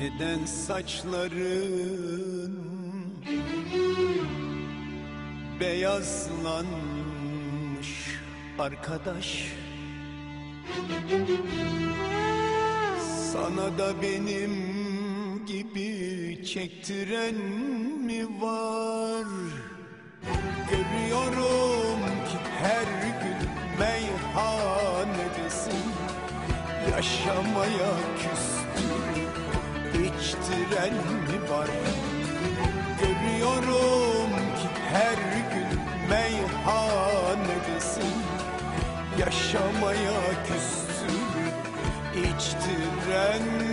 Neden saçların beyazlanmış arkadaş? Sana da benim gibi çektiren mi var? Görüyorum ki her gün meyhanedesin. Yaşamaya içtiren mi var? Görüyorum ki her gün meyhanedesin Yaşamaya küstün içtiren mi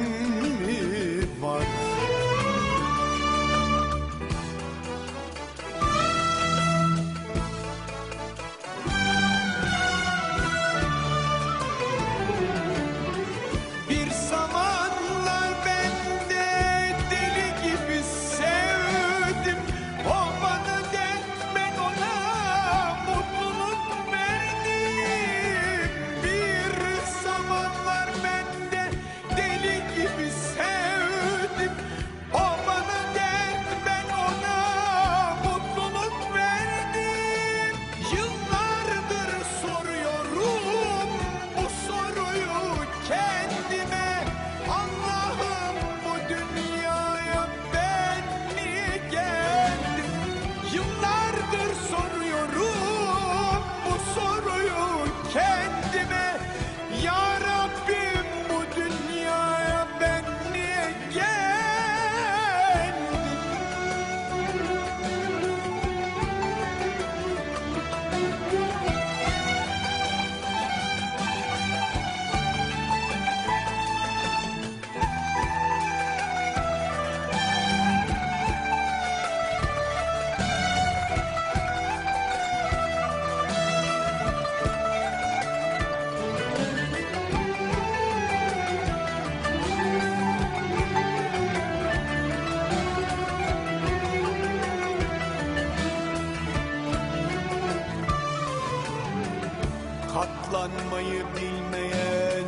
Katlanmayı bilmeyen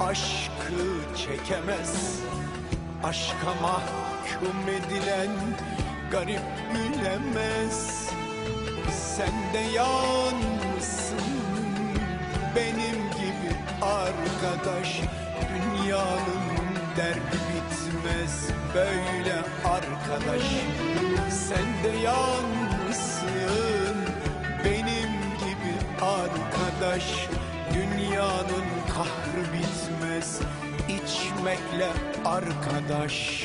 aşkı çekemez. Aşka mahkum edilen garip bilemez. Sen de yalnızsın benim gibi arkadaş. Dünyanın derdi bitmez böyle arkadaş. Sen de yalnızsın arkadaş Dünyanın kahrı bitmez içmekle arkadaş